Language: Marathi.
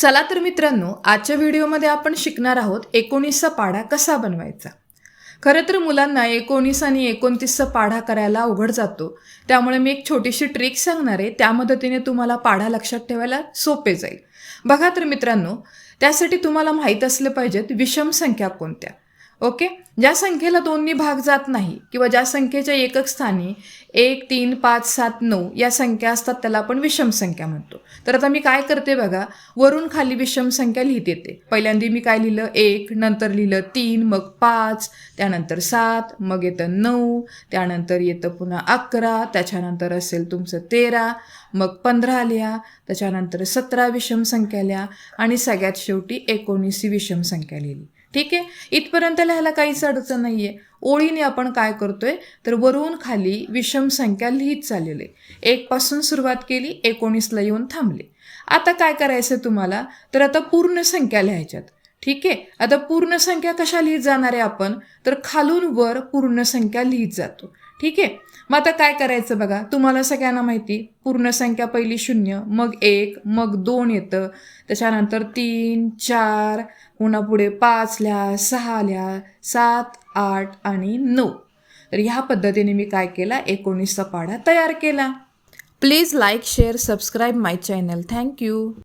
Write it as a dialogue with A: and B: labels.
A: चला तर मित्रांनो आजच्या व्हिडिओमध्ये आपण शिकणार आहोत एकोणीसचा पाढा कसा बनवायचा. खरं तर मुलांना एकोणीस आणि एकोणतीसचा पाढा करायला अवघड जातो. त्यामुळे मी एक छोटीशी ट्रिक सांगणार आहे. त्या मदतीने तुम्हाला पाढा लक्षात ठेवायला सोपे जाईल. बघा तर मित्रांनो त्यासाठी तुम्हाला माहीत असलं पाहिजेत विषम संख्या कोणत्या? ओके? ज्या संख्येला दोन्ही भाग जात नाही किंवा ज्या संख्येच्या एकक स्थानी एक तीन पाच सात नऊ या संख्या असतात त्याला आपण विषम संख्या म्हणतो. तर आता मी काय करते बघा? वरून खाली विषम संख्या लिहित येते. पहिल्यांदा मी काय लिहिलं? एक नंतर लिहिलं तीन मग पाच त्यानंतर सात मग येतं नऊ त्यानंतर येतं पुन्हा अकरा त्याच्यानंतर असेल तुमचं तेरा मग पंधरा लिहा त्याच्यानंतर सतरा विषम संख्या लिहा आणि सगळ्यात शेवटी एकोणीस विषम संख्या लिहिली. ठीक आहे? इथपर्यंत लिहायला काहीच अडचण नाही आहे ओळीने आपण काय करतोय? तर वरून खाली विषम संख्या लिहित चाललेले एकपासून सुरुवात केली एकोणीसला येऊन थांबले. आता काय करायचं तुम्हाला? तर आता पूर्ण संख्या लिहायच्यात. ठीक आहे? आता पूर्ण संख्या कशा लिहित जाणार आहे आपण? तर खालून वर पूर्ण संख्या लिहित जातो. ठीक आहे? मग आता काय करायचं बघा? तुम्हाला सगळ्यांना माहिती पूर्ण संख्या पहिली शून्य मग एक मग दोन येतं. त्याच्यानंतर तीन चार पुन्हा पुढे पाच लिहा सहा लिहा सात आठ आणि नऊ. तर ह्या पद्धतीने मी काय केला? एकोणीसचा पाढा तयार केला. Please like share subscribe my channel. Thank you